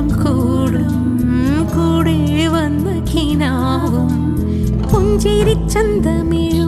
മധുരം കൂടും. കൂടെ വന്ന കിനാവും പുഞ്ചിരി പുഞ്ചിരിച്ചന്തമിഴ്